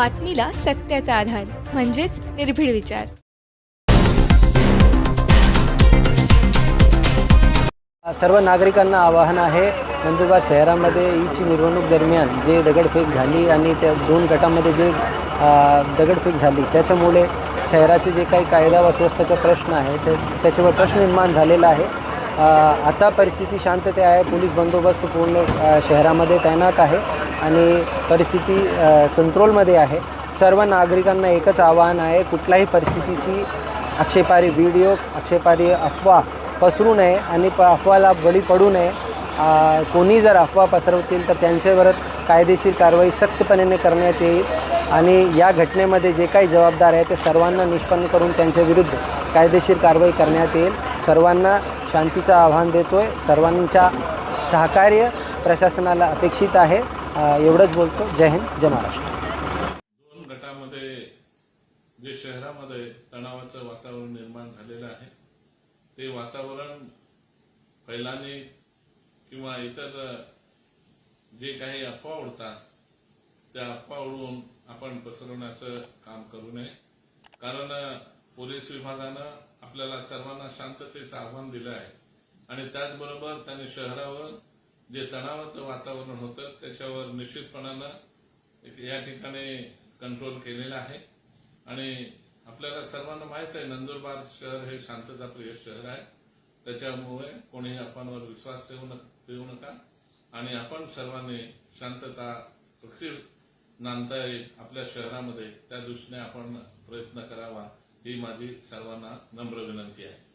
बातमीला सत्याचा आधार म्हणजेच निर्भीड विचार. सर्व नागरिकांना आवाहन आहे नंदुरबार शहरामध्ये ईची मिरवणूक दरम्यान जे दगडफेक झाली आणि त्या दोन गटामध्ये जे दगडफेक झाली त्याच्यामुळे शहराचे जे काही कायदा व स्वस्थाचा प्रश्न आहे ते त्याच्यावर प्रश्न निर्माण झालेला आहे. आता परिस्थिती शांतते आहे पोलीस बंदोबस्त पूर्ण शहरामध्ये तैनात आहे. आणि परिस्थिती कंट्रोलमध्ये आहे. सर्व नागरिकांना एकच आवाहन आहे कुठल्याही परिस्थितीची आक्षेपारी व्हिडिओ आक्षेपारी अफवा पसरू नये आणि प अफवाला बळी पडू नये. कोणी जर अफवा पसरवतील तर त्यांच्यावर कायदेशीर कारवाई सक्तपणे करण्यात येईल आणि या घटनेमध्ये जे काही जबाबदार आहे ते सर्वांना निष्पन्न करून त्यांच्या विरुद्ध कायदेशीर कारवाई करण्यात येईल. सर्वांना शांतीचं आव्हान देतो आहे सर्वांच्या सहकार्य प्रशासनाला अपेक्षित आहे. एवढंच बोलतो. जय हिंद जय महाराष्ट्र. दोन गटामध्ये जे शहरामध्ये तणावाचं वातावरण निर्माण झालेलं आहे ते वातावरण फैलाने किंवा इतर जे काही अफवा उडतात त्या अफवा उडवून आपण पसरवण्याचं काम करू नये. कारण पोलीस विभागानं आपल्याला सर्वांना शांततेचं आव्हान दिलं आहे. आणि त्याचबरोबर त्यांनी शहरावर जे तणावाचं वातावरण होतं त्याच्यावर निश्चितपणानं या ठिकाणी कंट्रोल केलेला आहे. आणि आपल्याला सर्वांना माहीत आहे नंदुरबार शहर हे शांतताप्रिय शहर आहे. त्याच्यामुळे कोणीही आपणवर विश्वास ठेवू न ठेवू नका. आणि आपण सर्वांनी शांतता कशी नांदता येईल आपल्या शहरामध्ये त्या दृष्टीने आपण प्रयत्न करावा. ही माझी सर्वांना नम्र विनंती आहे.